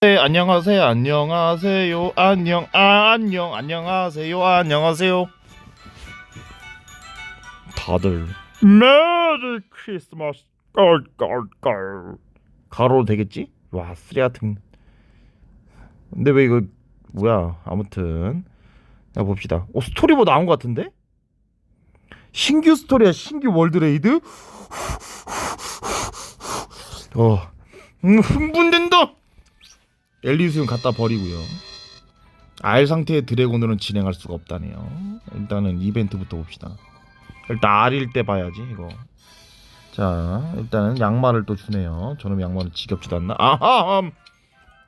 네, 안녕하세요. 안녕하세요. 안녕. 아, 안녕. 안녕하세요. 안녕하세요. 다들 메리 크리스마스. 깔깔깔. 가로 되겠지? 와, 같은. 근데 왜 이거 뭐야? 아무튼 자 봅시다. 오 스토리보 나온 것 같은데? 신규 스토리야. 신규 월드레이드. 어, 음, 흥분된다. 엘리시움 갖다 버리고요. 알 상태의 드래곤으로는 진행할 수가 없다네요. 일단은 이벤트부터 봅시다. 일단 R일 때 봐야지 이거. 자 일단은 양말을 또 주네요. 저는 양말은 지겹지도 않나? 아하. 음.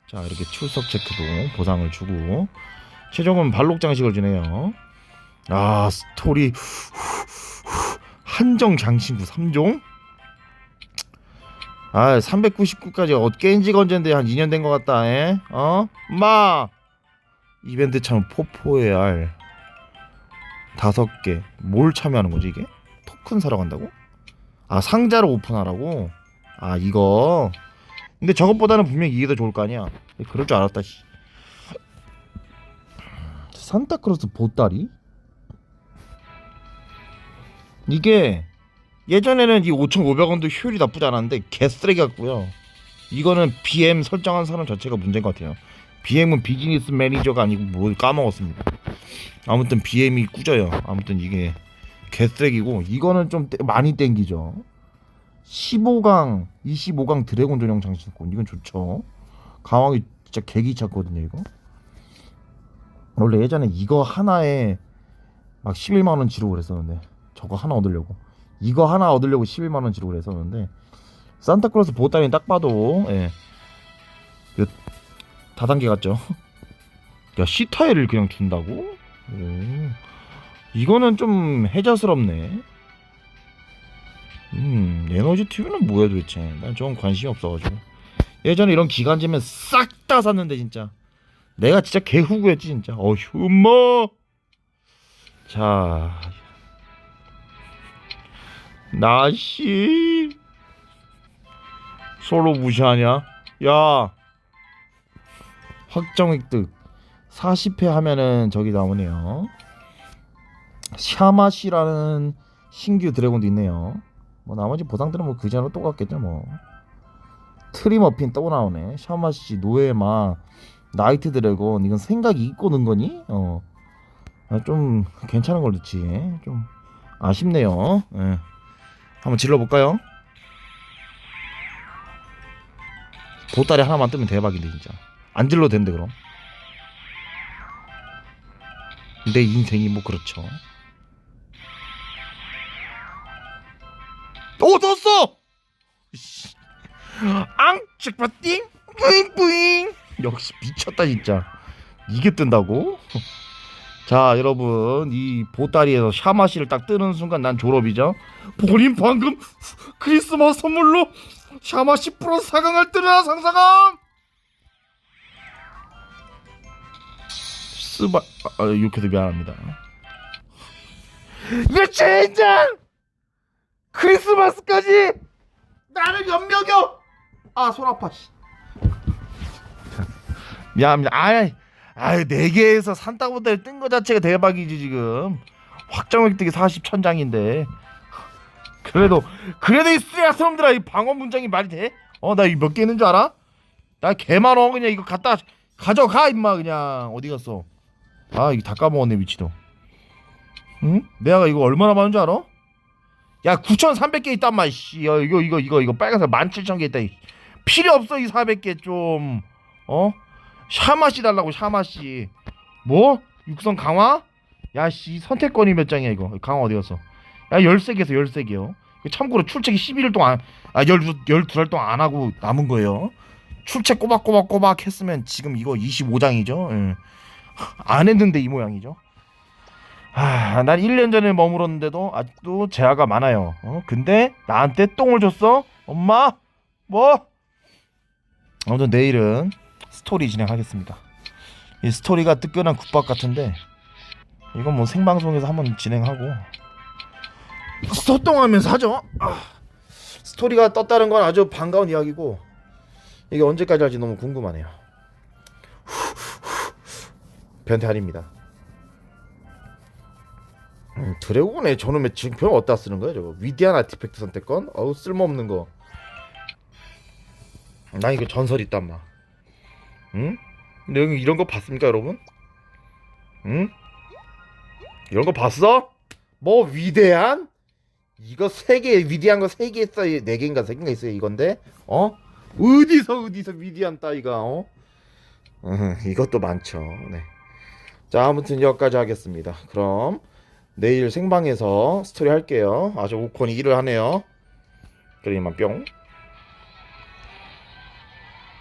자 이렇게 출석 체크도 보상을 주고 최종은 발록 장식을 주네요. 아 스토리 한정 장신구 3종. 아 399까지 어 게임 지 언젠데 한 2년 된 것 같다 에? 어? 마 이벤트 참 포포의 알 다섯 개 뭘 참여하는 거지 이게? 토큰 사러 간다고? 아 상자를 오픈하라고? 아 이거 근데 저것보다는 분명히 이게 더 좋을 거 아니야 그럴 줄 알았다 씨. 산타크로스 보따리? 이게 예전에는 이 5,500원도 효율이 나쁘지 않았는데 개쓰레기 같고요. 이거는 BM 설정한 사람 자체가 문제인 것 같아요. BM은 비즈니스 매니저가 아니고 뭘 까먹었습니다. 아무튼 BM이 꾸져요. 아무튼 이게 개쓰레기고 이거는 좀 떼- 많이 땡기죠. 15강, 25강 드래곤 전용 장신권 이건 좋죠. 강황이 진짜 개기찼거든요 이거. 원래 예전에 이거 하나에 막 11만 원 지르고 그랬었는데 저거 하나 얻으려고 이거 하나 얻으려고 11만 원 지르고 그랬었는데 산타클로스 보따리는 딱 봐도 예. 그 다단계 같죠. 야 C타일을 그냥 준다고? 오. 이거는 좀 해자스럽네. 음 에너지 튜브는 뭐야 도대체? 난 저건 관심이 없어가지고 예전에 이런 기간제면 싹 다 샀는데 진짜 내가 진짜 개후구였지 진짜. 어휴 뭐. 자 나씨 솔로 무시하냐? 야 확정 획득 40회 하면은 저기 나오네요. 샤마시라는 신규 드래곤도 있네요. 뭐 나머지 보상들은 뭐 그전으로 똑같겠죠 뭐. 트리머핀 또 나오네. 샤마시, 노에마, 나이트 드래곤 이건 생각이 있고 는 거니? 어. 아, 좀 괜찮은 걸 넣지. 좀 아쉽네요. 예. 한번 질러볼까요? 보따리 하나만 뜨면 대박인데 진짜. 안 질러도 된대 그럼? 내 인생이 뭐 그렇죠? 오 떴어! 씨. 앙측바띵! 뿌잉 뿌잉! 역시 미쳤다 진짜. 이게 뜬다고 자 여러분 이 보따리에서 샤마시를 딱 뜨는 순간 난 졸업이죠. 본인 방금 크리스마스 선물로 샤마시 프로 사강을 뜨나 상사감 스바 아, 이렇게도 미안합니다. 야 젠장 크리스마스까지 나를 연명여 아 손 아파 씨. 미안합니다. 아이 아유 네 개에서 산타보다를 뜬 거 자체가 대박이지 지금 확정 획득이 40 천장인데 그래도 그래도 이 쓰레기 놈들아 이 방어 문장이 말이 돼? 어 나 이 몇 개 있는 줄 알아? 나 개만어 그냥 이거 갖다 가져가 임마 그냥 어디 갔어? 아 이거 다 까먹었네 위치도. 응? 내가 이거 얼마나 많은 줄 알아? 야 9,300개 있단 말 씨. 야, 이거 이거 이거 이거 빨간색 17,000개 있다. 이. 필요 없어 이 400개 좀. 어? 샤마씨 달라고 샤마씨. 뭐? 육성 강화? 야씨 선택권이 몇 장이야 이거 강화 어디 갔어? 야 13개에서 13개요 참고로 출첵이 11일 동안 아 12, 12달 동안 안 하고 남은 거예요 출첵 꼬박꼬박꼬박 했으면 지금 이거 25장이죠 예. 안 했는데 이 모양이죠 아, 난 1년 전에 머물었는데도 아직도 재화가 많아요 어? 근데 나한테 똥을 줬어? 엄마? 뭐? 아무튼 내일은 스토리 진행하겠습니다 이 스토리가 뜨끈한 국밥 같은데 이건 뭐 생방송에서 한번 진행하고 소통하면서 하죠. 아, 스토리가 떴다는 건 아주 반가운 이야기고 이게 언제까지 할지 너무 궁금하네요. 변태 아닙니다. 음, 드래곤의 저놈의 증표는 어디다 쓰는 거야 저거 위대한 아티팩트 선택권? 어우 쓸모없는 거. 나 이거 전설 있단 말. 응? 여기 이런 거 봤습니까 여러분? 응? 이런 거 봤어? 뭐 위대한? 이거 세 개 위대한 거 세 개 있어요 네 개인가 세 개인가 있어요 이건데 어 어디서 어디서 위대한 따위가 어 음, 이것도 많죠 네 자 아무튼 여기까지 하겠습니다 그럼 내일 생방에서 스토리 할게요 아주 오콘이 일을 하네요 그러니만 뿅